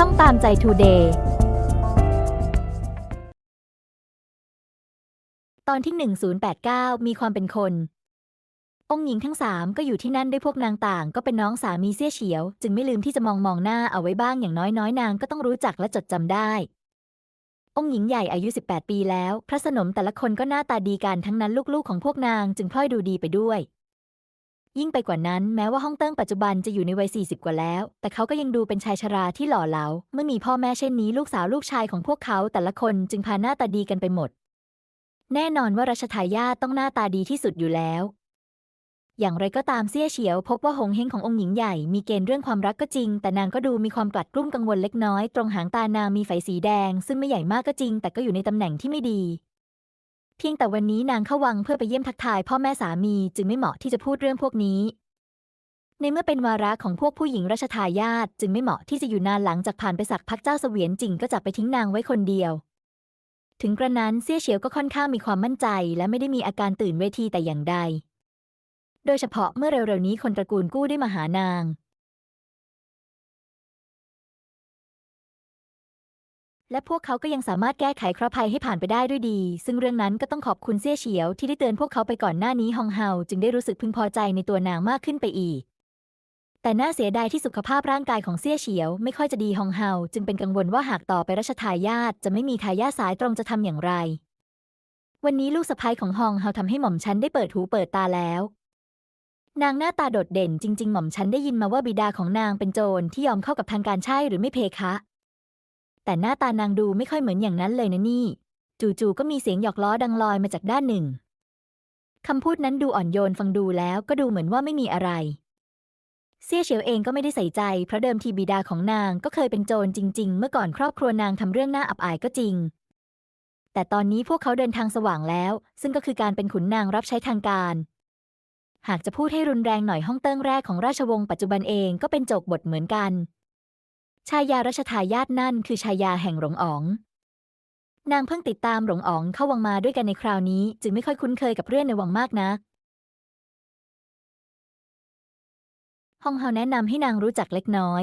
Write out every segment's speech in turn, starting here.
ช่องตามใจทูเดย์ตอนที่ 1089 มีความเป็นคน องค์หญิงทั้งสามก็อยู่ที่นั่นด้วยพวกนางต่าง ก็เป็นน้องสามีเสี้ยเฉียว จึงไม่ลืมที่จะมองมองหน้าเอาไว้บ้างอย่างน้อยน้อยนางก็ต้องรู้จักและจดจำได้ องค์หญิงใหญ่อายุ 18 ปีแล้ว พระสนมแต่ละคนก็หน้าตาดีกันทั้งนั้นลูกๆของพวกนางจึงพลอยดูดีไปด้วย ยิ่งไปกว่านั้นแม้ว่าฮ่องเติ้งปัจจุบันจะอยู่ในวัย 40 กว่าแล้ว แต่เขาก็ยังดูเป็นชายชราที่หล่อเหลา เมื่อมีพ่อแม่เช่นนี้ลูกสาวลูกชายของพวกเขาแต่ละคนจึงพาหน้าตาดีกันไปหมด แน่นอนว่ารัชทายาทต้องหน้าตาดีที่สุดอยู่แล้ว อย่างไรก็ตามเสี่ยเฉียว พบว่าหงเฮงขององค์หญิงใหญ่มีเกณฑ์เรื่องความรักก็จริง แต่นางก็ดูมีความกลัดกลุ้มกังวลเล็กน้อย ตรงหางตานางมีไฝสีแดง ซึ่งไม่ใหญ่มากก็จริง แต่ก็อยู่ในตำแหน่งที่ไม่ดี เพียงแต่วันนี้นางเข้าวังเพื่อไปเยี่ยมทักทายพ่อแม่สามีจึงไม่เหมาะที่จะพูดเรื่องพวกนี้ ในเมื่อเป็นวาระของพวกผู้หญิงราชทายาทจึงไม่เหมาะที่จะอยู่นานหลังจากผ่านไปสักพักเจ้าเสวียนจริงก็จับไปทิ้งนางไว้คนเดียว ถึงกระนั้นเสี่ยเฉียวก็ค่อนข้างมีความมั่นใจ และไม่ได้มีอาการตื่นเวทีแต่อย่างใด โดยเฉพาะเมื่อเร็วๆนี้คนตระกูลกู้ได้มาหานาง และพวกเขาก็ยังสามารถแก้ไขเคราะห์ภัยให้ผ่านไปได้ด้วยดี ซึ่งเรื่องนั้นก็ต้องขอบคุณเสี่ยเฉียวที่ได้เตือนพวกเขาไปก่อนหน้านี้ฮองเฮาจึงได้รู้สึกพึงพอใจในตัวนางมากขึ้นไปอีก แต่น่าเสียดายที่สุขภาพร่างกายของเสี่ยเฉียว ไม่ค่อยจะดีฮองเฮาจึงเป็นกังวลว่าหากต่อไปรัชทายาทจะไม่มีทายาทสายตรงจะทำอย่างไร วันนี้ลูกสะใภ้ของฮองเฮาทำให้หม่อมฉันได้เปิดหูเปิดตาแล้วนางหน้าตาโดดเด่นจริง ๆ หม่อมฉันได้ยินมาว่าบิดาของนางเป็นโจรที่ยอมเข้ากับทางการใช่หรือไม่เพคะ แต่หน้าตานางดูไม่ค่อยเหมือนอย่างนั้นเลยนะนี่ จู่ๆก็มีเสียงหยอกล้อดังลอยมาจากด้านหนึ่งคำพูดนั้นดูอ่อนโยนฟังดูแล้วก็ดูเหมือนว่าไม่มีอะไร เซี่ยเฉียวเองก็ไม่ได้ใส่ใจ เพราะเดิมทีบิดาของนางก็เคยเป็นโจรจริง ๆ เมื่อก่อนครอบครัวนางทำเรื่องน่าอับอายก็จริง แต่ตอนนี้พวกเขาเดินทางสว่างแล้ว ซึ่งก็คือการเป็นขุนนางรับใช้ทางการ หากจะพูดให้รุนแรงหน่อยห้องเติ้งแรกของราชวงศ์ปัจจุบันเองก็เป็นโจกบทเหมือนกัน ชายารัชทายาทนั่นคือชายาแห่งหลงอ๋อง นางเพิ่งติดตามหลงอ๋องเข้าวังมาด้วยกันในคราวนี้ จึงไม่ค่อยคุ้นเคยกับเรื่องในวังมากนักฮองเฮาแนะนำให้นางรู้จักเล็กน้อย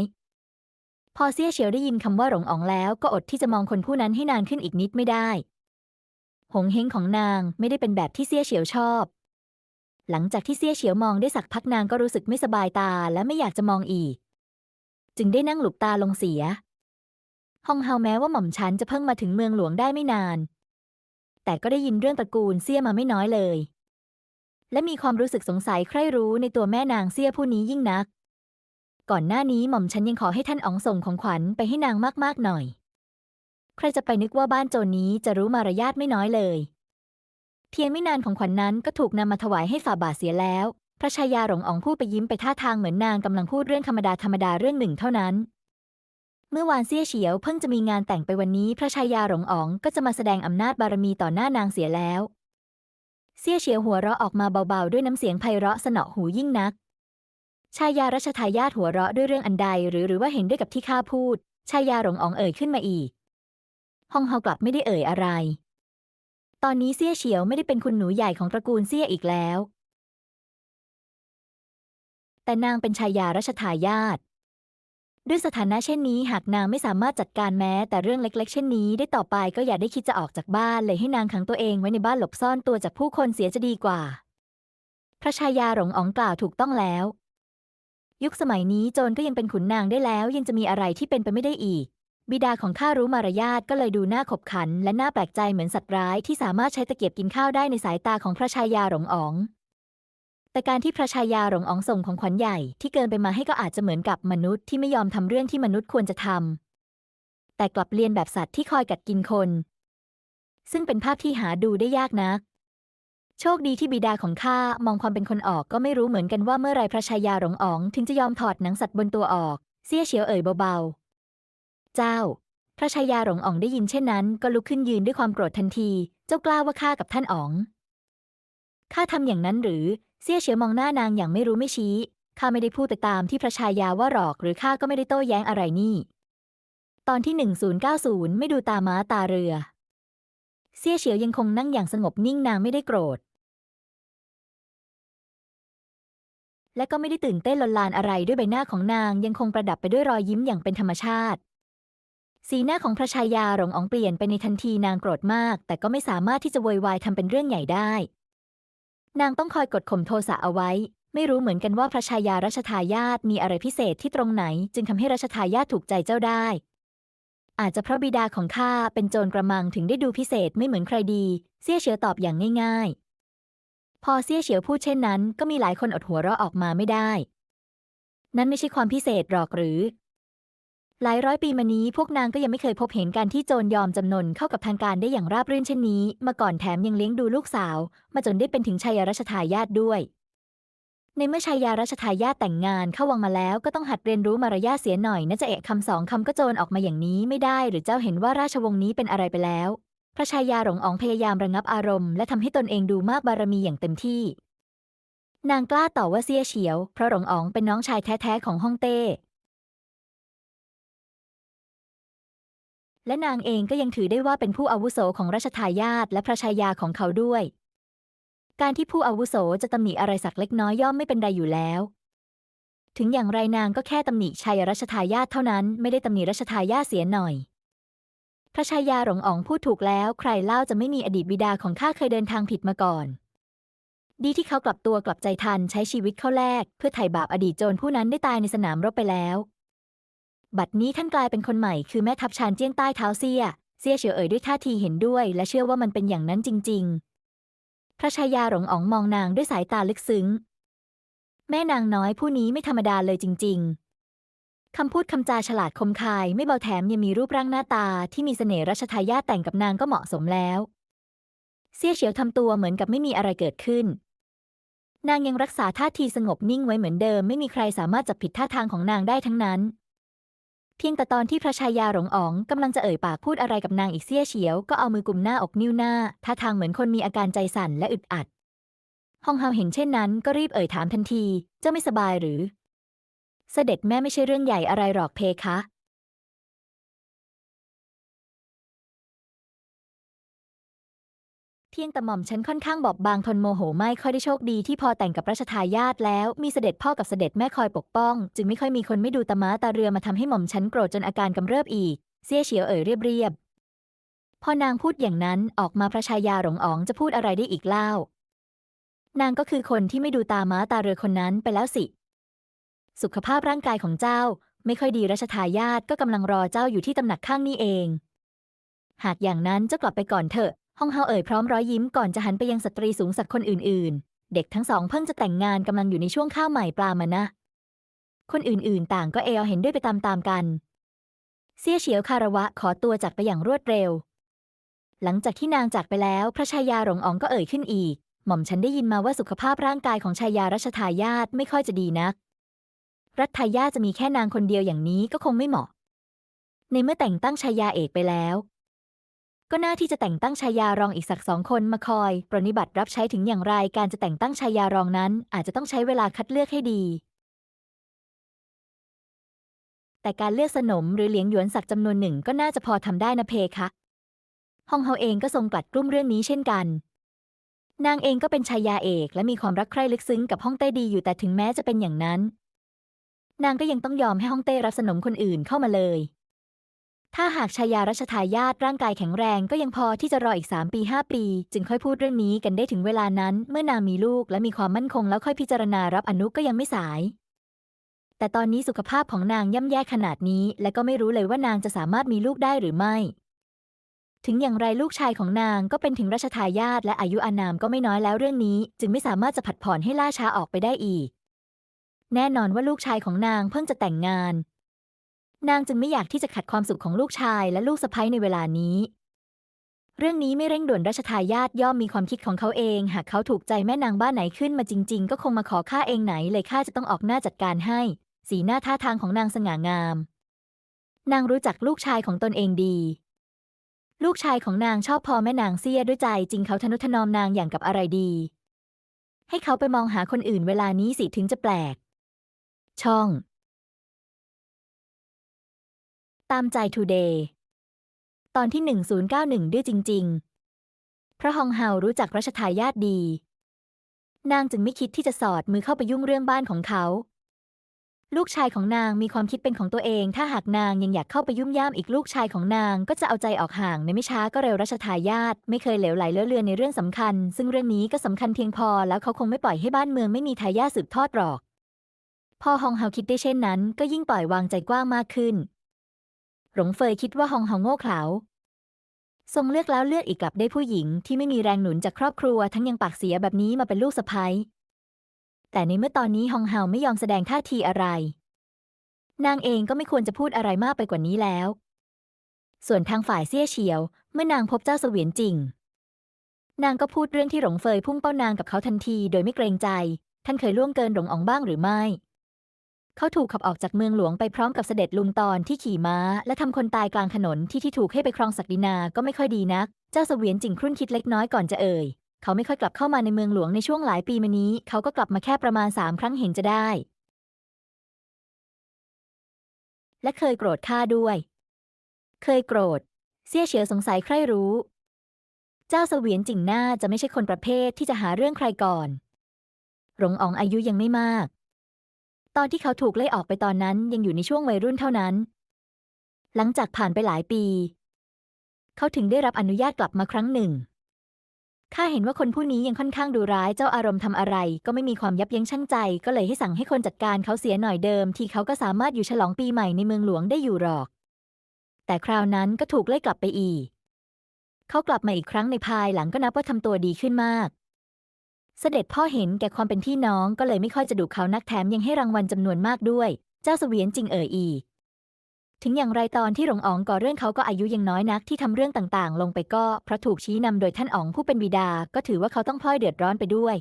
พอเซี่ยเฉียวได้ยินคำว่าหลงอ๋องแล้วก็อดที่จะมองคนผู้นั้นให้นานขึ้นอีกนิดไม่ได้ หงเฮงของนางไม่ได้เป็นแบบที่เซี่ยเฉียวชอบ หลังจากที่เซี่ยเฉียวมองได้สักพักนางก็รู้สึกไม่สบายตาและไม่อยากจะมองอีก จึงได้นั่งหลบตาลงเสีย ฮองเฮาแม้ว่าหม่อมฉันจะเพิ่งมาถึงเมืองหลวงได้ไม่นาน แต่ก็ได้ยินเรื่องตระกูลเซี่ยมาไม่น้อยเลย และมีความรู้สึกสงสัยใคร่รู้ในตัวแม่นางเซี่ยผู้นี้ยิ่งนัก ก่อนหน้านี้หม่อมฉันยังขอให้ท่านอ๋องส่งของขวัญไปให้นางมากๆหน่อย ใครจะไปนึกว่าบ้านโจรนี้จะรู้มารยาทไม่น้อยเลย เพียงไม่นานของขวัญนนั้นก็ถูกนำมาถวายให้ฝ่าบาทเสียแล้ว ระชายาหลงอ๋องพูดไปยิ้มไปท่าทางเหมือนนางกำลังพูดเรื่องธรรมดาธรรมดาเรื่องหนึ่งเท่านั้น เมื่อวานเซี่ยเฉียวเพิ่งจะมีงานแต่งไปวันนี้ พระชายาหลงอ๋องก็จะมาแสดงอำนาจบารมีต่อหน้านางเสียแล้ว เซี่ยเฉียวหัวเราะออกมาเบาๆ ด้วยน้ำเสียงไพเราะสนอหูยิ่งนัก ชายารัชทายาทหัวเราะด้วยเรื่องอันใดหรือหรือว่าเห็นด้วยกับที่ข้าพูด ชายาหลงอ๋องเอ่ยขึ้นมาอีกฮองเฮากลับไม่ได้เอ่ยอะไร ตอนนี้เซี่ยเฉียวไม่ได้เป็นคุณหนูใหญ่ของตระกูลเซี่ยอีกแล้ว แต่นางเป็นชายารัชทายาทด้วยสถานะเช่นนี้หากนางไม่สามารถจัดการแม้ แต่เรื่องเล็ก ๆ เช่นนี้ได้ต่อไปก็อย่าได้คิดจะออกจากบ้านเลยให้นางขังตัวเองไว้ในบ้านหลบซ่อนตัวจากผู้คนเสียจะดีกว่า พระชายาหลงอ๋องกล่าวถูกต้องแล้ว ยุคสมัยนี้โจรก็ยังเป็นขุนนางได้แล้ว ยังจะมีอะไรที่เป็นไปไม่ได้อีก บิดาของข้ารู้มารยาทก็เลยดูน่าขบขัน และน่าแปลกใจเหมือนสัตว์ร้ายที่สามารถใช้ตะเกียบกินข้าวได้ในสายตาของพระชายาหลงอ๋อง แต่การที่พระชายาหลงอ๋องส่งของขวัญใหญ่ที่เกินไปมาให้ก็อาจจะเหมือนกับมนุษย์ที่ไม่ยอมทำเรื่องที่มนุษย์ควรจะทำแต่กลับเลียนแบบสัตว์ที่คอยกัดกินคน ซึ่งเป็นภาพที่หาดูได้ยากนัก โชคดีที่บิดาของข้ามองความเป็นคนออกก็ไม่รู้เหมือนกันว่าเมื่อไรพระชายาหลงอ๋องถึงจะยอมถอดหนังสัตว์บนตัวออก เสี้ยเฉียวเอ่ยเบาๆ เจ้า พระชายาหลงอ๋องได้ยินเช่นนั้น ก็ลุกขึ้นยืนด้วยความโกรธทันที เจ้ากล้าว่าข้ากับท่านอ๋องข้าทำอย่างนั้นหรือ เสี้ยเฉียวมองหน้านางอย่างไม่รู้ไม่ชี้ข้าไม่ได้พูดแต่ตามที่พระชายาว่าหรอกหรือข้าก็ไม่ได้โต้แย้งอะไรนี่ ตอนที่ 1090 ไม่ดูตาม้าตาเรือ เสี้ยเฉียวยังคงนั่งอย่างสงบนิ่งนางไม่ได้โกรธ และก็ไม่ได้ตื่นเต้นลนลานอะไรด้วยใบหน้าของนางยังคงประดับไปด้วยรอยยิ้มอย่างเป็นธรรมชาติ สีหน้าของพระชายาหลงอ๋องเปลี่ยนไปในทันทีนางโกรธมาก แต่ก็ไม่สามารถที่จะโวยวายทำเป็นเรื่องใหญ่ได้ นางต้องคอยกดข่มโทสะเอาไว้ ไม่รู้เหมือนกันว่าพระชายารัชทายาทมีอะไรพิเศษที่ตรงไหน จึงทำให้รัชทายาทถูกใจเจ้าได้ อาจจะเพราะบิดาของข้าเป็นโจรกระมังถึงได้ดูพิเศษไม่เหมือนใครดี เสี่ยเฉียวตอบอย่างง่าย ๆ พอเสี่ยเฉียวพูดเช่นนั้น ก็มีหลายคนอดหัวเราะออกมาไม่ได้ นั่นไม่ใช่ความพิเศษหรอกหรือ หลายร้อยปีมานี้พวกนางก็ยังไม่เคยพบเห็นการที่โจรยอมจำนนเข้ากับทางการได้อย่างราบรื่นเช่นนี้ มาก่อนแถมยังเลี้ยงดูลูกสาว มาจนได้เป็นถึงชายรัชทายาทด้วย ในเมื่อชายารัชทายาทแต่งงานเข้าวังมาแล้วก็ต้องหัดเรียนรู้มารยาทเสียหน่อยนะจะเอะคำสองคำก็โจรออกมาอย่างนี้ไม่ได้ หรือเจ้าเห็นว่าราชวงศ์นี้เป็นอะไรไปแล้ว พระชายาหลงอ๋องพยายามระงับอารมณ์และทำให้ตนเองดูมากบารมีอย่างเต็มที่ นางกล้าต่อว่าเสียเฉียว เพราะหลงอ๋องเป็นน้องชายแท้ๆของฮ่องเต้ และนางเองก็ยังถือได้ว่าเป็นผู้อาวุโสของรัชทายาทและพระชายาของเขาด้วย การที่ผู้อาวุโสจะตำหนิอะไรสักเล็กน้อยย่อมไม่เป็นไรอยู่แล้ว ถึงอย่างไรนางก็แค่ตำหนิชายรัชทายาทเท่านั้นไม่ได้ตำหนิรัชทายาทเสียหน่อย พระชายาหลงอ๋องพูดถูกแล้วใครเล่าจะไม่มีอดีตบิดาของข้าเคยเดินทางผิดมาก่อน ดีที่เขากลับตัวกลับใจทันใช้ชีวิตเข้าแลกเพื่อไถ่บาปอดีตโจรผู้นั้นได้ตายในสนามรบไปแล้ว บัดนี้ท่านกลายเป็นคนใหม่คือแม่ทัพชานเจี้ยงใต้เท้าเซียเซียเฉียวเอ๋ยด้วยท่าทีเห็นด้วย และเชื่อว่ามันเป็นอย่างนั้นจริง ๆ พระชายาหลงอ๋องมองนางด้วยสายตาลึกซึ้ง แม่นางน้อยผู้นี้ไม่ธรรมดาเลยจริง ๆคำพูดคำจาฉลาดคมคาย ไม่เบาแถมยังมีรูปร่างหน้าตาที่มีเสน่ห์รัชทายาทแต่งกับนางก็เหมาะสมแล้วเซียเฉียวทำตัวเหมือนกับไม่มีอะไรเกิดขึ้น นางยังรักษาท่าทีสงบนิ่งไว้เหมือนเดิมไม่มีใครสามารถจับผิดท่าทางของนางได้ทั้งนั้น เพียงแต่ตอนที่พระชายาหลงอ๋องกำลังจะเอ่ยปากพูดอะไรกับนางอีกเสี้ยเฉียว ก็เอามือกุมหน้าอกนิ้วหน้าท่าทางเหมือนคนมีอาการใจสั่นและอึดอัดฮองเฮาเห็นเช่นนั้นก็รีบเอ่ยถามทันที เจ้าไม่สบายหรือ เสด็จแม่ไม่ใช่เรื่องใหญ่อะไรหรอกเพคะ เพียงแต่หม่อมฉันค่อนข้างบอบบางทนโมโหไม่ค่อยได้โชคดีที่พอแต่งกับรัชทายาทแล้วมีเสด็จพ่อกับเสด็จแม่คอยปกป้อง จึงไม่ค่อยมีคนไม่ดูตาม้าตาเรือมาทำให้หม่อมฉันโกรธจนอาการกำเริบอีก เสี่ยเฉียวเอ่ยเรียบเรียบพอนางพูดอย่างนั้นออกมาพระชายาหลงอ๋องจะพูดอะไรได้อีกเล่า นางก็คือคนที่ไม่ดูตาม้าตาเรือคนนั้นไปแล้วสิ สุขภาพร่างกายของเจ้า ไม่ค่อยดีรัชทายาทก็กำลังรอเจ้าอยู่ที่ตำหนักข้างนี่เอง หากอย่างนั้นเจ้ากลับไปก่อนเถอะ ฮ่องเฮาเอ่ยพร้อมรอยยิ้มก่อนจะหันไปยังสตรีสูงสักคนอื่น ๆ เด็กทั้งสองเพิ่งจะแต่งงานกำลังอยู่ในช่วงข้าวใหม่ปลามานะ คนอื่น ๆ ต่างก็เอลเห็นด้วยไปตาม ๆ กัน เสี่ยเฉียวคาระวะขอตัวจากไปอย่างรวดเร็ว หลังจากที่นางจากไปแล้วพระชายาหลงอ๋องก็เอ่ยขึ้นอีก หม่อมฉันได้ยินมาว่าสุขภาพร่างกายของชายารัชทายาทไม่ค่อยจะดีนัก รัฐทายาทจะมีแค่นางคนเดียวอย่างนี้ก็คงไม่เหมาะ ในเมื่อแต่งตั้งชายาเอกไปแล้ว ก็น่าที่จะแต่งตั้งชายารองอีกสักสองคนมาคอย ปรนิบัติรับใช้ถึงอย่างไรการจะแต่งตั้งชายารองนั้น อาจจะต้องใช้เวลาคัดเลือกให้ดี แต่การเลือกสนมหรือเหลียงหยวนสักจำนวนหนึ่งก็น่าจะพอทำได้นะเพคะฮองเฮาเองก็ทรงกลัดกลุ้มเรื่องนี้เช่นกัน นางเองก็เป็นชายาเอกและมีความรักใคร่ลึกซึ้งกับฮ่องเต้ดีอยู่แต่ถึงแม้จะเป็นอย่างนั้น นางก็ยังต้องยอมให้ฮ่องเต้รับสนมคนอื่นเข้ามาเลย ถ้าหากชายารัชทายาทร่างกายแข็งแรงก็ยังพอที่จะรออีกสามปีห้าปี จึงค่อยพูดเรื่องนี้กันได้ถึงเวลานั้น เมื่อนางมีลูกและมีความมั่นคงแล้วค่อยพิจารณารับอนุก็ยังไม่สาย แต่ตอนนี้สุขภาพของนางย่ำแย่ขนาดนี้ และก็ไม่รู้เลยว่านางจะสามารถมีลูกได้หรือไม่ ถึงอย่างไรลูกชายของนางก็เป็นถึงรัชทายาทและอายุอานามก็ไม่น้อยแล้วเรื่องนี้ จึงไม่สามารถจะผัดผ่อนให้ล่าช้าออกไปได้อีกแน่นอนว่าลูกชายของนางเพิ่งจะแต่งงาน นางจึงไม่อยากที่จะขัดความสุขของลูกชายและลูกสะใภ้ในเวลานี้ เรื่องนี้ไม่เร่งด่วนรัชทายาทย่อมมีความคิดของเขาเอง หากเขาถูกใจแม่นางบ้านไหนขึ้นมาจริง ๆ ก็คงมาขอข้าเองไหนเลยข้าจะต้องออกหน้าจัดการให้ สีหน้าท่าทางของนางสง่างาม นางรู้จักลูกชายของตนเองดี ลูกชายของนางชอบพอแม่นางเสียด้วยใจจริงเขาทนุถนอมนางอย่างกับอะไรดี ให้เขาไปมองหาคนอื่นเวลานี้สิถึงจะแปลก ช่อง ตามใจทูเดย์ ตอนที่ 1091ดื้อจริง ๆ พระฮองเฮารู้จักรัชทายาทดี นางจึงไม่คิดที่จะสอดมือเข้าไปยุ่งเรื่องบ้านของเขา ลูกชายของนางมีความคิดเป็นของตัวเอง ถ้าหากนางยังอยากเข้าไปยุ่มย่ามอีกลูกชายของนางก็จะเอาใจออกห่างในไม่ช้าก็เร็วรัชทายาทไม่เคยเหลวไหลเลอะเลือนในเรื่องสำคัญ ซึ่งเรื่องนี้ก็สำคัญเพียงพอแล้วเขาคงไม่ปล่อยให้บ้านเมืองไม่มีทายาทสืบทอดหรอก พอฮองเฮาคิดได้เช่นนั้น ก็ยิ่งปล่อยวางใจกว้างมากขึ้น หลงเฟยคิดว่าฮองเฮาโง่เขลาทรงเลือกแล้วเลือกอีกกลับได้ผู้หญิงที่ไม่มีแรงหนุนจากครอบครัวทั้งยังปากเสียแบบนี้มาเป็นลูกสะใภ้แต่ในเมื่อตอนนี้ฮองเฮาไม่ยอมแสดงท่าทีอะไร นางเองก็ไม่ควรจะพูดอะไรมากไปกว่านี้แล้ว ส่วนทางฝ่ายเซี่ยเฉียว เมื่อนางพบเจ้าเสวียนจริง นางก็พูดเรื่องที่หลงเฟยพุ่งเป้านางกับเขาทันทีโดยไม่เกรงใจ ท่านเคยล่วงเกินหลงอ๋องบ้างหรือไม่ เขาถูกขับออกจากเมืองหลวงไปพร้อมกับเสด็จลุงตอนที่ขี่ม้า และทำคนตายกลางถนนที่ที่ถูกให้ไปครองศักดินาก็ไม่ค่อยดีนัก เจ้าเสวียนจิงครุ่นคิดเล็กน้อยก่อนจะเอ่ย เขาไม่ค่อยกลับเข้ามาในเมืองหลวงในช่วงหลายปีมานี้ เขาก็กลับมาแค่ประมาณสามครั้งเห็นจะได้ และเคยโกรธข้าด้วย เคยโกรธ เสี่ยเฉียวสงสัยใครรู้ เจ้าเสวียนจิงหน้าจะไม่ใช่คนประเภทที่จะหาเรื่องใครก่อน หลงอ๋องอายุยังไม่มาก ตอนที่เขาถูกไล่ออกไปตอนนั้นยังอยู่ในช่วงวัยรุ่นเท่านั้น หลังจากผ่านไปหลายปี เขาถึงได้รับอนุญาตกลับมาครั้งหนึ่ง ข้าเห็นว่าคนผู้นี้ยังค่อนข้างดูร้าย เจ้าอารมณ์ทำอะไร ก็ไม่มีความยับยั้งชั่งใจ ก็เลยให้สั่งให้คนจัดการเขาเสียหน่อยเดิม ที่เขาก็สามารถอยู่ฉลองปีใหม่ในเมืองหลวงได้อยู่หรอก แต่คราวนั้นก็ถูกไล่กลับไปอีก เขากลับมาอีกครั้งในภายหลังก็นับว่าทำตัวดีขึ้นมาก เสด็จพ่อเห็นแก่ความเป็นพี่น้องก็เลยไม่ค่อยจะดุเขานักแถมยังให้รางวัลจำนวนมากด้วย เจ้าเสวียนจริงเอ่ยอี ถึงอย่างไรตอนที่หลงอ๋องก่อเรื่องเขาก็อายุยังน้อยนักที่ทำเรื่องต่างๆ ลงไปก็เพราะถูกชี้นำโดยท่านอ๋องผู้เป็นบิดา ก็ถือว่าเขาต้องพลอยเดือดร้อนไปด้วย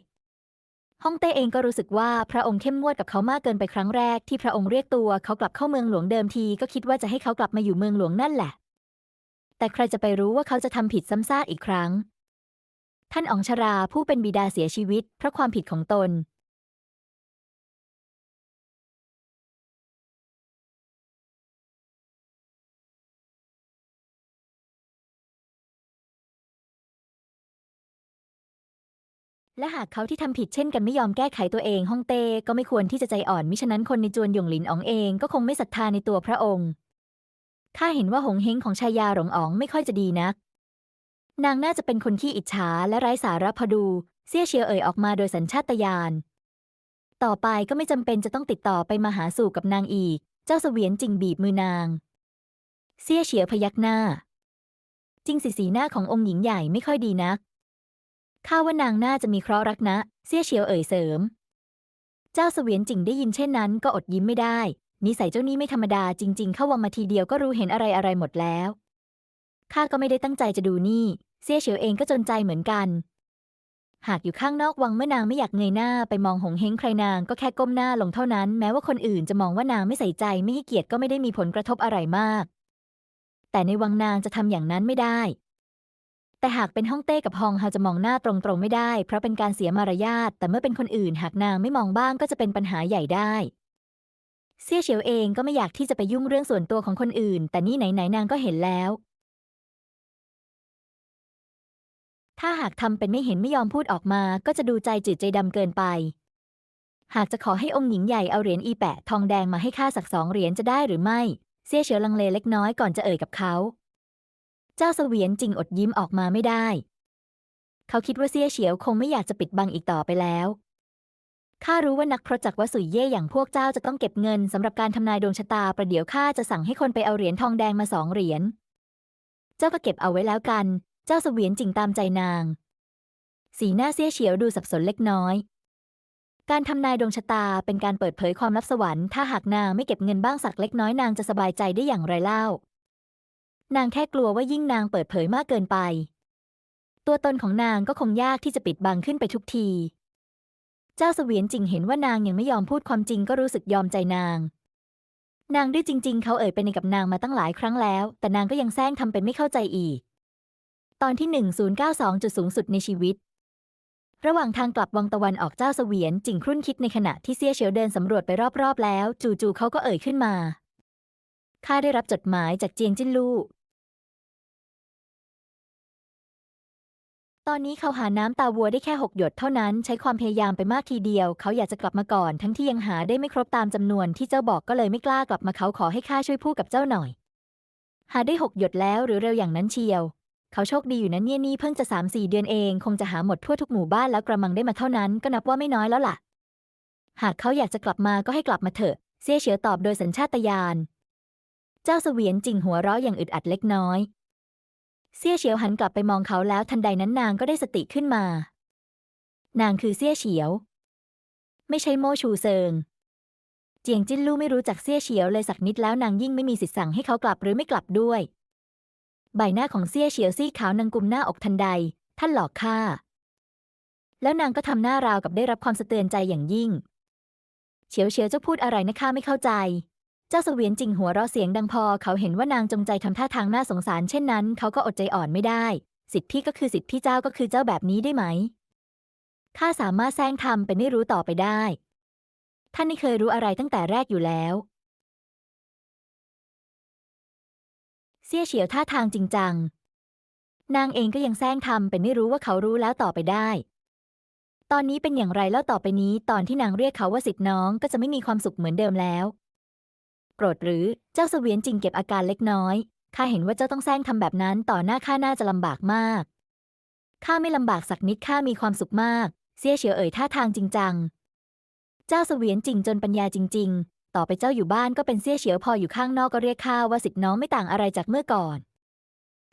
ฮ่องเต้เองก็รู้สึกว่าพระองค์เข้มงวดกับเขามากเกินไปครั้งแรกที่พระองค์เรียกตัวเขากลับเข้าเมืองหลวงเดิมทีก็คิดว่าจะให้เขากลับมาอยู่เมืองหลวงนั่นแหละ แต่ใครจะไปรู้ว่าเขาจะทำผิดซ้ำซากอีกครั้ง ท่านอ๋องชราผู้เป็นบิดาเสียชีวิต เพราะความผิดของตนและหากเขาที่ทำผิดเช่นกันไม่ยอมแก้ไขตัวเองฮ่องเต้ก็ไม่ควรที่จะใจอ่อนมิฉะนั้นคนในจวนหยงหลินอ๋องเองก็คงไม่ศรัทธาในตัวพระองค์ ข้าเห็นว่าหงเฮงของชายาหลงอ๋องไม่ค่อยจะดีนัก นางน่าจะเป็นคนขี้อิจฉาและไร้สาระพอดู เสี่ยเชียวเอ่ยออกมาโดยสัญชาตญาณ ต่อไปก็ไม่จำเป็นจะต้องติดต่อไปมาหาสู่กับนางอีก เจ้าเสวียนจิงบีบมือนาง เสี่ยเฉียวพยักหน้า จริงสิสีหน้าขององค์หญิงใหญ่ไม่ค่อยดีนัก ข้าว่านางน่าจะมีเคราะห์รักนะ เสี่ยเฉียวเอ่ยเสริม เจ้าเสวียนจิงได้ยินเช่นนั้นก็อดยิ้มไม่ได้ นิสัยเจ้านี่ไม่ธรรมดาจริง ๆ เข้าวังมาทีเดียวก็รู้เห็นอะไรอะไรหมดแล้ว ข้าก็ไม่ได้ตั้งใจจะดูนี่ เสี่ยเฉียวเองก็จนใจเหมือนกัน หากอยู่ข้างนอกวังเมื่อนางไม่อยากเงยหน้าไปมองหงเฮงใครนางก็แค่ก้มหน้าลงเท่านั้น แม้ว่าคนอื่นจะมองว่านางไม่ใส่ใจไม่ให้เกียรติก็ไม่ได้มีผลกระทบอะไรมาก แต่ในวังนางจะทำอย่างนั้นไม่ได้ แต่หากเป็นฮ่องเต้กับฮองเฮาจะมองหน้าตรงๆไม่ได้ เพราะเป็นการเสียมารยาทแต่เมื่อเป็นคนอื่น หากนางไม่มองบ้างก็จะเป็นปัญหาใหญ่ได้เสี่ยเฉียวเองก็ไม่อยากที่จะไปยุ่งเรื่องส่วนตัวของคนอื่น แต่นี่ไหนๆนางก็เห็นแล้ว ถ้าหากทำเป็นไม่เห็นไม่ยอมพูดออกมา ก็จะดูใจจืดใจดำเกินไป หากจะขอให้องค์หญิงใหญ่เอาเหรียญอีแปะทองแดงมาให้ข้าสักสองเหรียญจะได้หรือไม่ เสี่ยเฉียวลังเลเล็กน้อยก่อนจะเอ่ยกับเขา เจ้าเสวียนจริงอดยิ้มออกมาไม่ได้ เขาคิดว่าเสี่ยเฉียวคงไม่อยากจะปิดบังอีกต่อไปแล้วข้ารู้ว่านักพรตจักวสุยเย่อย่างพวกเจ้าจะต้องเก็บเงินสำหรับการทำนายดวงชะตาประเดี๋ยวข้าจะสั่งให้คนไปเอาเหรียญทองแดงมาสองเหรียญ เจ้าก็เก็บเอาไว้แล้วกัน เจ้าเสวียนจริงตามใจนาง สีหน้าเสียเฉียวดูสับสนเล็กน้อย การทำนายดวงชะตาเป็นการเปิดเผยความลับสวรรค์ถ้าหากนางไม่เก็บเงินบ้างสักเล็กน้อยนางจะสบายใจได้อย่างไรเล่า นางแค่กลัวว่ายิ่งนางเปิดเผยมากเกินไป ตัวตนของนางก็คงยากที่จะปิดบังขึ้นไปทุกที เจ้าเสวียนจริงเห็นว่านางยังไม่ยอมพูดความจริงก็รู้สึกยอมใจนางนางดื้อจริง ๆ เขาเอ่ยไปในกับนางมาตั้งหลายครั้งแล้ว แต่นางก็ยังแซงทำเป็นไม่เข้าใจอีก ตอนที่ 1092 จุดสูงสุดในชีวิต ระหว่างทางกลับวังตะวันออกเจ้าเสวียนจิงครุ่นคิดในขณะที่เซี่ยเฉียวเดินสำรวจไปรอบๆแล้ว จู่ๆเขาก็เอ่ยขึ้นมา ข้าได้รับจดหมายจากเจียงจิ้นลู่ ตอนนี้เขาหาน้ำตาวัวได้แค่หกหยดเท่านั้นใช้ความพยายามไปมากทีเดียว เขาอยากจะกลับมาก่อน ทั้งที่ยังหาได้ไม่ครบตามจำนวนที่เจ้าบอกก็เลยไม่กล้ากลับมาเขาขอให้ข้าช่วยพูดกับเจ้าหน่อย หาได้หกหยดแล้วหรือเร็วอย่างนั้นเชียว เขาโชคดีอยู่นะเนี่ยนี่เพิ่งจะสามสี่เดือนเอง คงจะหาหมดทั่วทุกหมู่บ้านแล้วกระมังได้มาเท่านั้นก็นับว่าไม่น้อยแล้วล่ะ หากเขาอยากจะกลับมาก็ให้กลับมาเถอะเซี่ยเฉียวตอบโดยสัญชาตญาณเจ้าเสวียนจิงหัวเราะอย่างอึดอัดเล็กน้อยเซี่ยเฉียวหันกลับไปมองเขาแล้วทันใดนั้นนางก็ได้สติขึ้นมา นางคือเซี่ยเฉียว ไม่ใช่โมชูเซิง เจียงจิ้นลู่ไม่รู้จักเซี่ยเฉียวเลยสักนิดแล้วนางยิ่งไม่มีสิทธิ์สั่งให้เขากลับหรือไม่กลับด้วย ใบหน้าของเซี่ยเฉียวซีดขาวนางกุมหน้าอกทันใด ท่านหลอกข้า แล้วนางก็ทำหน้าราวกับได้รับความสะเตือนใจอย่างยิ่ง เฉียวเฉียวเจ้าพูดอะไรนะข้าไม่เข้าใจ เจ้าเสวียนจิงหัวเราะเสียงดังพอ เขาเห็นว่านางจงใจทำท่าทางน่าสงสารเช่นนั้น เขาก็อดใจอ่อนไม่ได้ สิทธิพี่ก็คือสิทธิพี่เจ้าก็คือเจ้าแบบนี้ได้ไหมข้าสามารถแซงทำเป็นไม่รู้ต่อไปได้ ท่านไม่เคยรู้อะไรตั้งแต่แรกอยู่แล้ว เสี่ยเฉียวท่าทางจริงจัง นางเองก็ยังแซงทำเป็นไม่รู้ว่าเขารู้แล้วต่อไปได้ ตอนนี้เป็นอย่างไรแล้วต่อไปนี้ตอนที่นางเรียกเขาว่าสิทธิน้องก็จะไม่มีความสุขเหมือนเดิมแล้วโกรธหรือเจ้าเสวียนจริงเก็บอาการเล็กน้อยข้าเห็นว่าเจ้าต้องแซงทำแบบนั้นต่อหน้าข้าน่าจะลำบากมากข้าไม่ลำบากสักนิดข้ามีความสุขมาก เสี่ยเฉียวเอ่ยท่าทางจริงจัง เจ้าเสวียนจริงจนปัญญาจริงๆ ต่อไปเจ้าอยู่บ้านก็เป็นเสี่ยเฉียวพออยู่ข้างนอกก็เรียกข้าว่าสิทธิน้องไม่ต่างอะไรจากเมื่อก่อน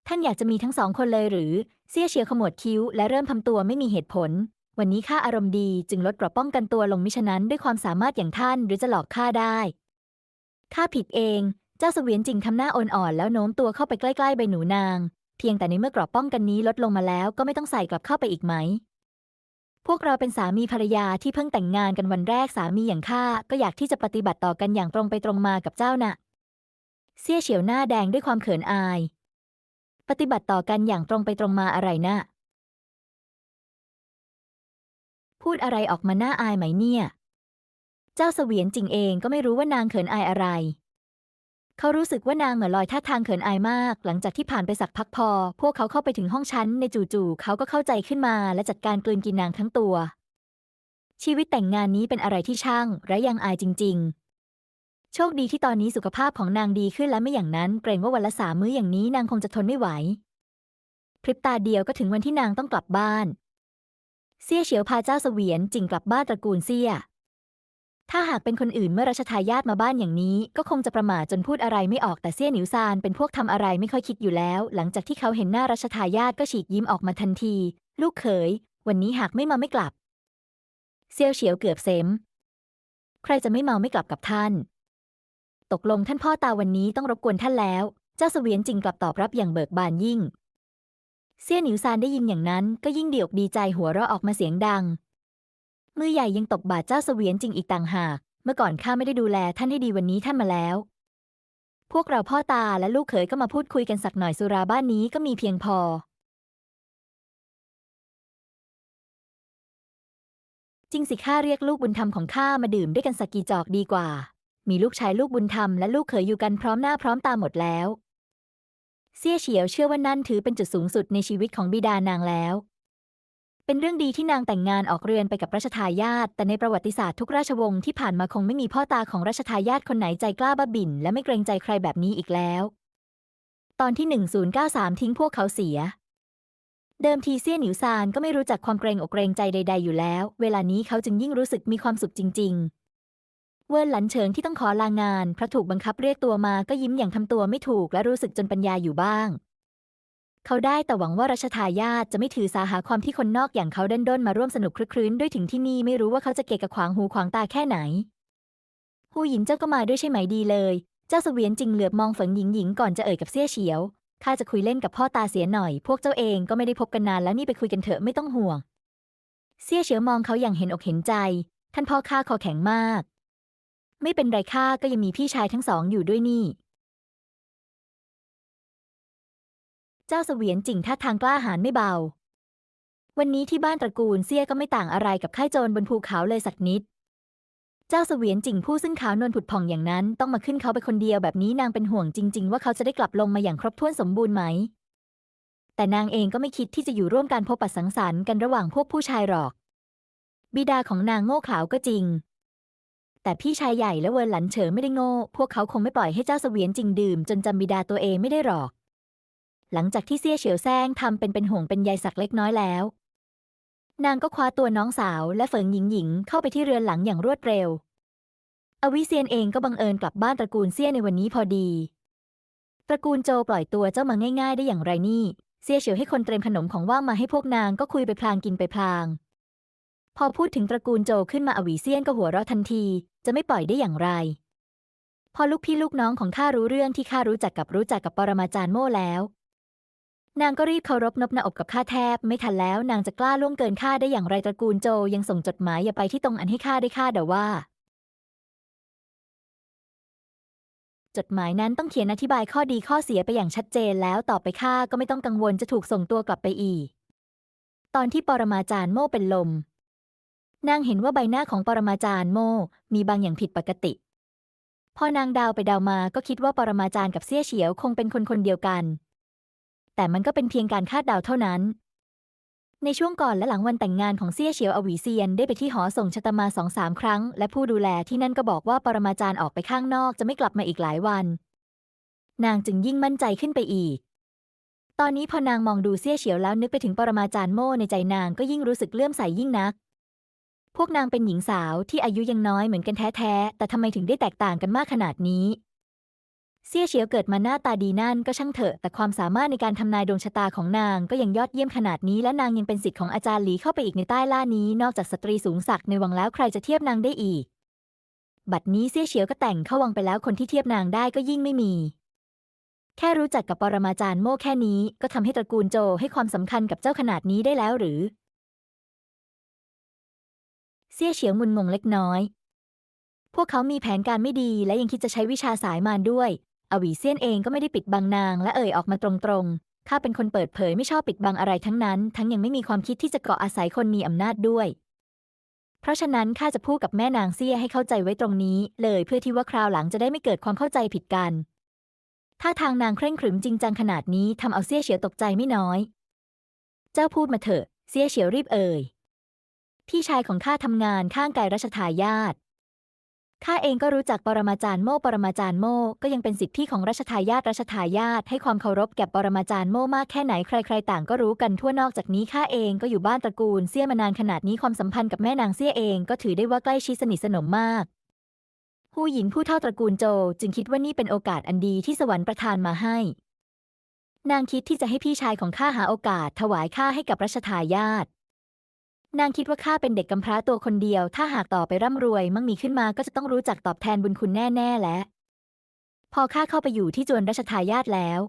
ท่านอยากจะมีทั้งสองคนเลยหรือ เสี่ยเฉียวขมวดคิ้วและเริ่มทำตัวไม่มีเหตุผล วันนี้ข้าอารมณ์ดีจึงลดกระป้องกันตัวลงมิฉะนั้นด้วยความสามารถอย่างท่านหรือจะหลอกข้าได้ข้าผิดเอง เจ้าเสวียนจริงทำหน้าอ่อนๆแล้วโน้มตัวเข้าไปใกล้ๆใบหนูนาง เพียงแต่ในเมื่อกรอบป้องกันนี้ลดลงมาแล้วก็ไม่ต้องใส่กลับเข้าไปอีกไหม พวกเราเป็นสามีภรรยาที่เพิ่งแต่งงานกันวันแรกสามีอย่างข้าก็อยากที่จะปฏิบัติต่อกันอย่างตรงไปตรงมากับเจ้าน่ะ เสี่ยเฉียวหน้าแดงด้วยความเขินอาย ปฏิบัติต่อกันอย่างตรงไปตรงมาอะไรนะ่ะพูดอะไรออกมาหน้าอายไหมเนี่ย เจ้าเสวียนจริงเองก็ไม่รู้ว่านางเขินอายอะไร เขารู้สึกว่านางเหมือนลอยท่าทางเขินอายมาก หลังจากที่ผ่านไปสักพักพอ พวกเขาเข้าไปถึงห้องชั้น ในจู่ๆเขาก็เข้าใจขึ้นมา และจัดการกลืนกินนางทั้งตัว ชีวิตแต่งงานนี้เป็นอะไรที่ช่างและยังอายจริง ๆ โชคดีที่ตอนนี้สุขภาพของนางดีขึ้นและไม่อย่างนั้น เกรงว่าวันละสามมื้ออย่างนี้นางคงจะทนไม่ไหวพริบตาเดียวก็ถึงวันที่นางต้องกลับบ้าน เซี่ยเฉียวพาเจ้าเสวียนจิงกลับบ้านตระกูลเซี่ย ถ้าหากเป็นคนอื่นเมื่อรัชทายาทมาบ้านอย่างนี้ ก็คงจะประหม่าจนพูดอะไรไม่ออกแต่เซี่ยหนิวซานเป็นพวกทำอะไรไม่ค่อยคิดอยู่แล้ว หลังจากที่เขาเห็นหน้ารัชทายาทก็ฉีกยิ้มออกมาทันที ลูกเขย วันนี้หากไม่มาไม่กลับ เซี่ยวเฉียวเกือบเซมใครจะไม่เมาไม่กลับกับท่าน ตกลงท่านพ่อตาวันนี้ต้องรบกวนท่านแล้ว เจ้าเสวียนจิงกลับตอบรับอย่างเบิกบานยิ่งเซี่ยหนิวซานได้ยินอย่างนั้น ก็ยิ่งเดีอกดีใจหัวเราะออกมาเสียงดัง มือใหญ่ยังตบบาดเจ้าเสวียนจริงอีกต่างหาก เมื่อก่อนข้าไม่ได้ดูแลท่านให้ดีวันนี้ท่านมาแล้ว พวกเราพ่อตาและลูกเขยก็มาพูดคุยกันสักหน่อยสุราบ้านนี้ก็มีเพียงพอ จริงสิข้าเรียกลูกบุญธรรมของข้ามาดื่มด้วยกันสักกี่จอกดีกว่า มีลูกชายลูกบุญธรรมและลูกเขยอยู่กันพร้อมหน้าพร้อมตาหมดแล้วเซี่ยเฉียวเชื่อว่านั่นถือเป็นจุดสูงสุดในชีวิตของบิดานางแล้ว เป็นเรื่องดีที่นางแต่งงานออกเรือนไปกับราชทายาทแต่ในประวัติศาสตร์ทุกราชวงศ์ที่ผ่านมาคงไม่มีพ่อตาของราชทายาทคนไหนใจกล้าบ้าบิ่นและไม่เกรงใจใครแบบนี้อีกแล้ว ตอนที่ 1093 ทิ้งพวกเขาเสีย เดิมทีเซี่ยหนิวซานก็ไม่รู้จักความเกรงอกเกรงใจใด ๆ อยู่แล้ว เวลานี้เขาจึงยิ่งรู้สึกมีความสุขจริง ๆเวิร์นหลันเฉิงที่ต้องขอลางานเพราะถูกบังคับเรียกตัวมาก็ยิ้มอย่างทำตัวไม่ถูกและรู้สึกจนปัญญาอยู่บ้าง เขาได้แต่หวังว่ารัชทายาทจะไม่ถือสาหาความที่คนนอกอย่างเขาเดินด้นมาร่วมสนุกคลึกครื้นด้วยถึงที่นี่ไม่รู้ว่าเขาจะเกะกะขวางหูขวางตาแค่ไหน หูหยินเจ้าก็มาด้วยใช่ไหมดีเลย เจ้าเสวียนจริงเหลือบมองฝังหญิงหญิงก่อนจะเอ่ยกับเซี่ยเฉียวข้าจะคุยเล่นกับพ่อตาเสียหน่อย พวกเจ้าเองก็ไม่ได้พบกันนานแล้วนี่ไปคุยกันเถอะไม่ต้องห่วงเซี่ยเฉียวมองเขาอย่างเห็นอกเห็นใจ ท่านพ่อข้าคอแข็งมาก ไม่เป็นไรข้าก็ยังมีพี่ชายทั้งสองอยู่ด้วยนี่ เจ้าเสวียนจิงท่าทางกล้าหาญไม่เบา วันนี้ที่บ้านตระกูลเซี่ยก็ไม่ต่างอะไรกับค่ายโจรบนภูเขาเลยสักนิด เจ้าเสวียนจิงผู้ซึ่งขาวนวลผุดผ่องอย่างนั้น ต้องมาขึ้นเขาไปคนเดียวแบบนี้นางเป็นห่วงจริง ๆ ว่าเขาจะได้กลับลงมาอย่างครบถ้วนสมบูรณ์ไหม แต่นางเองก็ไม่คิดที่จะอยู่ร่วมการพบปะสังสรรค์กันระหว่างพวกผู้ชายหรอก บิดาของนางโง่เขลาก็จริงแต่พี่ชายใหญ่และเวิร์นหลันเฉิงไม่ได้โง่ พวกเขาคงไม่ปล่อยให้เจ้าเสวียนจริงดื่ม จนจำบิดาตัวเองไม่ได้หรอก หลังจากที่เซี่ยเฉียวแซงทำเป็นเป็นห่วงเป็นใยสักเล็กน้อยแล้ว นางก็คว้าตัวน้องสาวและเฟิงหญิงหญิงเข้าไปที่เรือนหลังอย่างรวดเร็ว อวิเซียนเองก็บังเอิญกลับบ้านตระกูลเซี่ยในวันนี้พอดี ตระกูลโจปล่อยตัวเจ้ามาง่าย ๆ ได้อย่างไรนี่ เซี่ยเฉียวให้คนเตรียมขนมของว่างมาให้พวกนางก็คุยไปพลางกินไปพลาง พอพูดถึงตระกูลโจขึ้นมาอวิเซียนก็หัวเราะทันที จะไม่ปล่อยได้อย่างไรพอลูกพี่ลูกน้องของข้ารู้เรื่องที่ข้ารู้จักกับรู้จักกับปรมาจารย์โม่แล้ว นางก็รีบเคารพนบหน้าอกกับข้าแทบ ไม่ทันแล้วนางจะกล้าล่วงเกินข้าได้อย่างไรตระกูลโจยังส่งจดหมายอย่าไปที่ตรงอันให้ข้าได้ข้าเดาว่า จดหมายนั้นต้องเขียนอธิบายข้อดีข้อเสียไปอย่างชัดเจนแล้วต่อไปข้าก็ไม่ต้องกังวลจะถูกส่งตัวกลับไปอีก ตอนที่ปรมาจารย์โม่เป็นลม นางเห็นว่าใบหน้าของปรมาจารย์โม่มีบางอย่างผิดปกติพอนางดาวไปดาวมาก็คิดว่าปรมาจารย์กับเสี่ยเฉียวคงเป็นคนคนเดียวกัน แต่มันก็เป็นเพียงการคาดเดาเท่านั้น ในช่วงก่อนและหลังวันแต่งงานของเซี่ยเฉียวอวีเซียนได้ไปที่หอส่งชะตามาสองสามครั้ง และผู้ดูแลที่นั่นก็บอกว่าปรมาจารย์ออกไปข้างนอกจะไม่กลับมาอีกหลายวัน นางจึงยิ่งมั่นใจขึ้นไปอีก ตอนนี้พอนางมองดูเซี่ยเฉียวแล้วนึกไปถึงปรมาจารย์โม่ในใจนางก็ยิ่งรู้สึกเลื่อมใสยิ่งนัก พวกนางเป็นหญิงสาวที่อายุยังน้อยเหมือนกันแท้ๆแต่ทำไมถึงได้แตกต่างกันมากขนาดนี้ เซี่ยเฉียวเกิดมาหน้าตาดีนั่นก็ช่างเถอะ แต่ความสามารถในการทำนายดวงชะตาของนางก็ยังยอดเยี่ยมขนาดนี้ และนางยังเป็นศิษย์ของอาจารย์หลีเข้าไปอีกในใต้ล่านี้ นอกจากสตรีสูงศักดิ์ในวังแล้วใครจะเทียบนางได้อีก บัดนี้เซี่ยเฉียวก็แต่งเข้าวังไปแล้วคนที่เทียบนางได้ก็ยิ่งไม่มี แค่รู้จักกับปรมาจารย์โม่แค่นี้ ก็ทำให้ตระกูลโจให้ความสำคัญกับเจ้าขนาดนี้ได้แล้วหรือ เซี่ยเฉียวมุนงงเล็กน้อย พวกเขามีแผนการไม่ดีและยังคิดจะใช้วิชาสายมารด้วย อวีเซียนเองก็ไม่ได้ปิดบังนาง และเอ่ยออกมาตรงๆ ข้าเป็นคนเปิดเผยไม่ชอบปิดบังอะไรทั้งนั้น ทั้งยังไม่มีความคิดที่จะเกาะอาศัยคนมีอำนาจด้วย เพราะฉะนั้นข้าจะพูดกับแม่นางเซี่ยให้เข้าใจไว้ตรงนี้ เลยเพื่อที่ว่าคราวหลังจะได้ไม่เกิดความเข้าใจผิดกัน ถ้าทางนางเคร่งขรึมจริงจังขนาดนี้ทำเอาเซี่ยเฉียวตกใจไม่น้อย เจ้าพูดมาเถอะ เซี่ยเฉียวรีบเอ่ยพี่ชายของข้าทำงานข้างกายรัชทายาท ข้าเองก็รู้จักปรมาจารย์โม่ปรมาจารย์โม่ก็ยังเป็นสิทธิพี่ของรัชทายาทรัชทายาทให้ความเคารพแก่ปรมาจารย์โม่มากแค่ไหนใคร ๆ ต่างก็รู้กันทั่วนอกจากนี้ข้าเองก็อยู่บ้านตระกูลเซี่ยมานานขนาดนี้ความสัมพันธ์กับแม่นางเซี่ยเองก็ถือได้ว่าใกล้ชิดสนิทสนมมากผู้หญิงผู้เท่าตระกูลโจจึงคิดว่านี่เป็นโอกาสอันดีที่สวรรค์ประทานมาให้ นางคิดที่จะให้พี่ชายของข้าหาโอกาสถวายข้าให้กับรัชทายาท นางคิดว่าข้าเป็นเด็กกำพร้าตัวคนเดียว ถ้าหากต่อไปร่ำรวย มั่งมีขึ้นมาก็จะต้องรู้จักตอบแทนบุญคุณแน่ๆและ พอข้าเข้าไปอยู่ที่จวนรัชทายาทแล้ว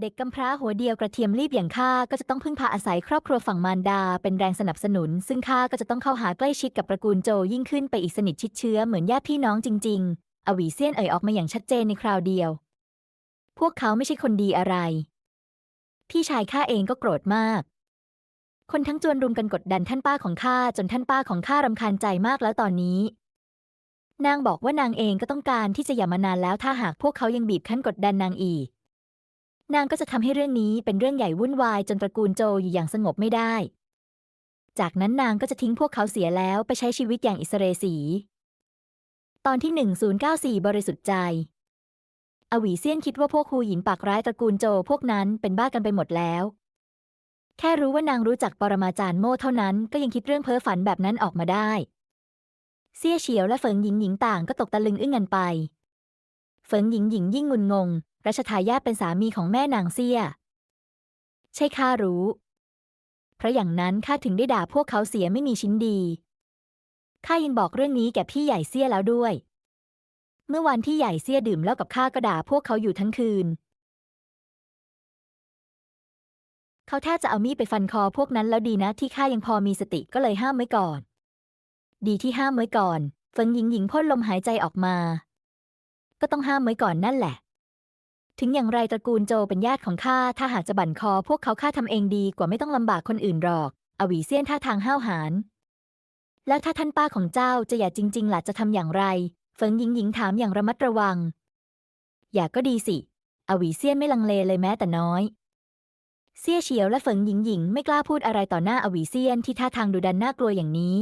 เด็กกำพร้าหัวเดียวกระเทียมรีบอย่างข้าก็จะต้องพึ่งพาอาศัยครอบครัวฝั่งมารดา เป็นแรงสนับสนุน ซึ่งข้าก็จะต้องเข้าหาใกล้ชิดกับตระกูลโจยิ่งขึ้นไปอีกสนิทชิดเชื้อเหมือนญาติพี่น้องจริง ๆ อวีเซียนเอ่ยออกมาอย่างชัดเจนในคราวเดียว พวกเขาไม่ใช่คนดีอะไร พี่ชายข้าเองก็โกรธมาก คนทั้งจวนรุมกันกดดันท่านป้าของข้าจนท่านป้าของข้ารำคาญใจมากแล้วตอนนี้ นางบอกว่านางเองก็ต้องการที่จะหย่ามานานแล้วถ้าหากพวกเขายังบีบคั้นกดดันนางอีก นางก็จะทำให้เรื่องนี้เป็นเรื่องใหญ่วุ่นวายจนตระกูลโจอยู่อย่างสงบไม่ได้ จากนั้นนางก็จะทิ้งพวกเขาเสียแล้วไปใช้ชีวิตอย่างอิสเรสีตอนที่ 1094 บริสุทธิ์ใจ อวีเซียนคิดว่าพวกฮูหยินปากร้ายตระกูลโจพวกนั้นเป็นบ้ากันไปหมดแล้ว แค่รู้ว่านางรู้จักปรมาจารย์โม่เท่านั้นก็ยังคิดเรื่องเพ้อฝันแบบนั้นออกมาได้ เซี่ยเฉียวและเฟิงหญิงหญิงต่างก็ตกตะลึงอึ้งกันไป เฟิงหญิงหญิงยิ่งงุนงงรัชทายาทเป็นสามีของแม่นางเซี่ย ใช่ข้ารู้ เพราะอย่างนั้นข้าถึงได้ด่าพวกเขาเสียไม่มีชิ้นดีข้ายังบอกเรื่องนี้แก่พี่ใหญ่เซี่ยแล้วด้วย เมื่อวันที่ใหญ่เซี่ยดื่มเหล้ากับข้าก็ด่าพวกเขาอยู่ทั้งคืน เขาแทบจะเอามีดไปฟันคอพวกนั้นแล้วดีนะที่ข้ายังพอมีสติก็เลยห้ามไว้ก่อน ดีที่ห้ามไว้ก่อนเฟิงหญิงหญิงพ่นลมหายใจออกมา ก็ต้องห้ามไว้ก่อนนั่นแหละ ถึงอย่างไรตระกูลโจเป็นญาติของข้าถ้าหากจะบั่นคอพวกเขาข้าทำเองดีกว่าไม่ต้องลำบากคนอื่นหรอก อวีเซียนท่าทางห้าวหาญแล้วถ้าท่านป้าของเจ้าจะอย่าจริงๆล่ะจะทำอย่างไร เฟิงหญิงหญิงถามอย่างระมัดระวัง อย่าก็ดีสิอวีเซียนไม่ลังเลเลยแม้แต่น้อย เซี่ยเฉียวและเฟิงหญิงหญิงไม่กล้าพูดอะไรต่อหน้าอวีเซียนที่ท่าทางดุดันน่ากลัวอย่างนี้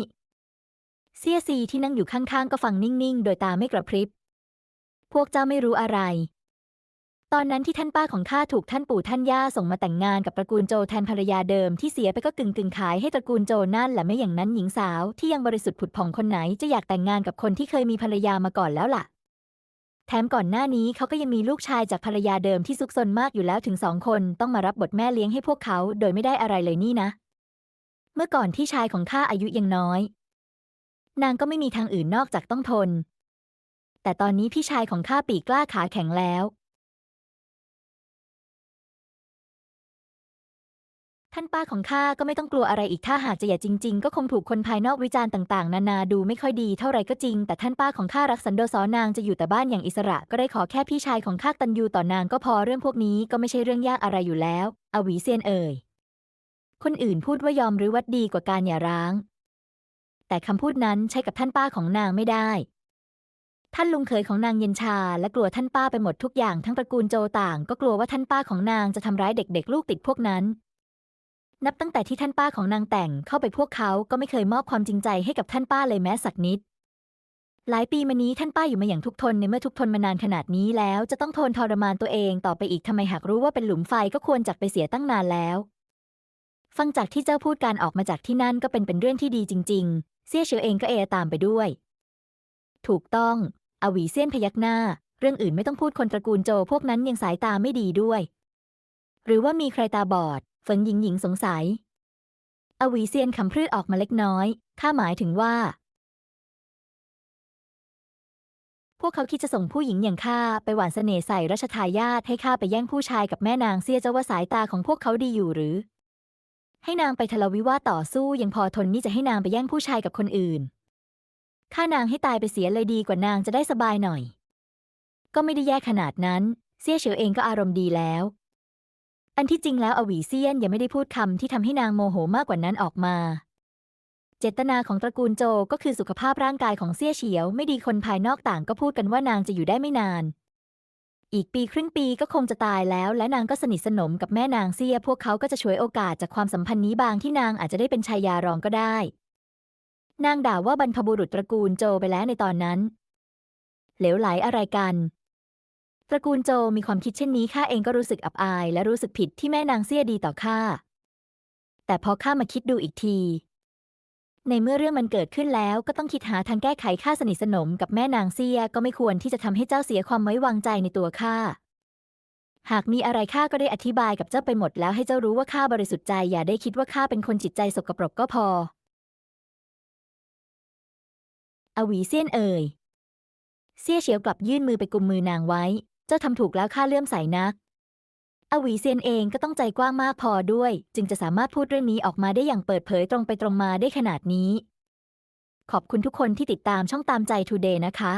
เซี่ยซีที่นั่งอยู่ข้างๆ ก็ฟังนิ่งๆ โดยตาไม่กระพริบ พวกเจ้าไม่รู้อะไร ตอนนั้นที่ท่านป้าของข้าถูกท่านปู่ท่านย่าส่งมาแต่งงานกับตระกูลโจแทนภรรยาเดิมที่เสียไปก็กึ่งกึ่งขายให้ตระกูลโจนั่นแหละไม่อย่างนั้นหญิงสาวที่ยังบริสุทธิ์ผุดผ่องคนไหนจะอยากแต่งงานกับคนที่เคยมีภรรยามาก่อนแล้วล่ะ แถมก่อนหน้านี้เขาก็ยังมีลูกชายจากภรรยาเดิมที่ซุกซนมากอยู่แล้วถึงสองคนต้องมารับบทแม่เลี้ยงให้พวกเขาโดยไม่ได้อะไรเลยนี่นะ เมื่อก่อนที่ชายของข้าอายุยังน้อย นางก็ไม่มีทางอื่นนอกจากต้องทน แต่ตอนนี้พี่ชายของข้าปีกกล้าขาแข็งแล้ว ท่านป้าของข้าก็ไม่ต้องกลัวอะไรอีกถ้าหากจะอย่าจริง ๆ ก็คงถูกคนภายนอกวิจารณ์ต่างๆ นานาดูไม่ค่อยดีเท่าไรก็จริง แต่ท่านป้าของข้ารักสันโดษนางจะอยู่แต่บ้านอย่างอิสระ ก็ได้ขอแค่พี่ชายของข้าตันยูต่อนางก็พอเรื่องพวกนี้ก็ไม่ใช่เรื่องยากอะไรอยู่แล้ว อวีเซียนเอ่ย คนอื่นพูดว่ายอมหรือวัดดีกว่าการหย่าร้าง แต่คำพูดนั้นใช้กับท่านป้าของนางไม่ได้ ท่านลุงเขยของนางเย็นชา และกลัวท่านป้าไปหมดทุกอย่างทั้งตระกูลโจต่าง ก็กลัวว่าท่านป้าของนางจะทำร้ายเด็ก ๆ ลูกติดพวกนั้น นับตั้งแต่ที่ท่านป้าของนางแต่งเข้าไปพวกเขาก็ไม่เคยมอบความจริงใจให้กับท่านป้าเลยแม้สักนิด หลายปีมานี้ท่านป้าอยู่มาอย่างทุกทนในเมื่อทุกทนมานานขนาดนี้แล้วจะต้องทนทรมานตัวเองต่อไปอีกทำไมหากรู้ว่าเป็นหลุมไฟก็ควรจักไปเสียตั้งนานแล้ว ฟังจากที่เจ้าพูดการออกมาจากที่นั่นก็เป็นเป็นเรื่องที่ดีจริง ๆเซี่ยเฉียวเองก็เอตามไปด้วย ถูกต้อง อวีเซียนพยักหน้า เรื่องอื่นไม่ต้องพูดคนตระกูลโจพวกนั้นยังสายตาไม่ดีด้วย หรือว่ามีใครตาบอด เฟิงหญิงหญิงสงสัย อวีเซียนคำพรืดออกมาเล็กน้อย ข้าหมายถึงว่า พวกเขาคิดจะส่งผู้หญิงอย่างข้าไปหวานเสน่ห์ใส่รัชทายาทให้ข้าไปแย่งผู้ชายกับแม่นางเสียเจ้าว่าสายตาของพวกเขาดีอยู่หรือ ให้นางไปทะเลาวิวาต่อสู้ยังพอทนนี่จะให้นางไปแย่งผู้ชายกับคนอื่นฆ่านางให้ตายไปเสียเลยดีกว่านางจะได้สบายหน่อย ก็ไม่ได้แย่ขนาดนั้นเซี่ยเฉียวเองก็อารมณ์ดีแล้ว อันที่จริงแล้วอวีเซียนยังไม่ได้พูดคำที่ทำให้นางโมโหมากกว่านั้นออกมา เจตนาของตระกูลโจก็คือสุขภาพร่างกายของเซี่ยเฉียว ไม่ดีคนภายนอกต่างก็พูดกันว่านางจะอยู่ได้ไม่นาน อีกปีครึ่งปีก็คงจะตายแล้ว และนางก็สนิทสนมกับแม่นางเซี่ยพวกเขาก็จะฉวยโอกาสจากความสัมพันธ์นี้บางที่นางอาจจะได้เป็นชายารองก็ได้ นางด่าว่าบรรพบุรุษตระกูลโจไปแล้วในตอนนั้น เหลวไหลอะไรกัน ตระกูลโจมีความคิดเช่นนี้ข้าเองก็รู้สึกอับอาย และรู้สึกผิดที่แม่นางเสียดีต่อข้า แต่พอข้ามาคิดดูอีกที ในเมื่อเรื่องมันเกิดขึ้นแล้วก็ต้องคิดหาทางแก้ไขข้าสนิทสนมกับแม่นางเสียก็ไม่ควรที่จะทำให้เจ้าเสียความไว้วางใจในตัวข้า หากมีอะไรข้าก็ได้อธิบายกับเจ้าไปหมดแล้วให้เจ้ารู้ว่าข้าบริสุทธิ์ใจอย่าได้คิดว่าข้าเป็นคนจิตใจสกปรกก็พอ อวีเซียนเอ่ยเซียเฉียวกลับยื่นมือไปกุมมือนางไว้ เจ้าทำถูกแล้วข้าเลื่อมใสนัก อวีเซียนเองก็ต้องใจกว้างมากพอด้วย จึงจะสามารถพูดเรื่องนี้ออกมาได้อย่างเปิดเผยตรงไปตรงมาได้ขนาดนี้ ขอบคุณทุกคนที่ติดตามช่องตามใจ Today นะคะ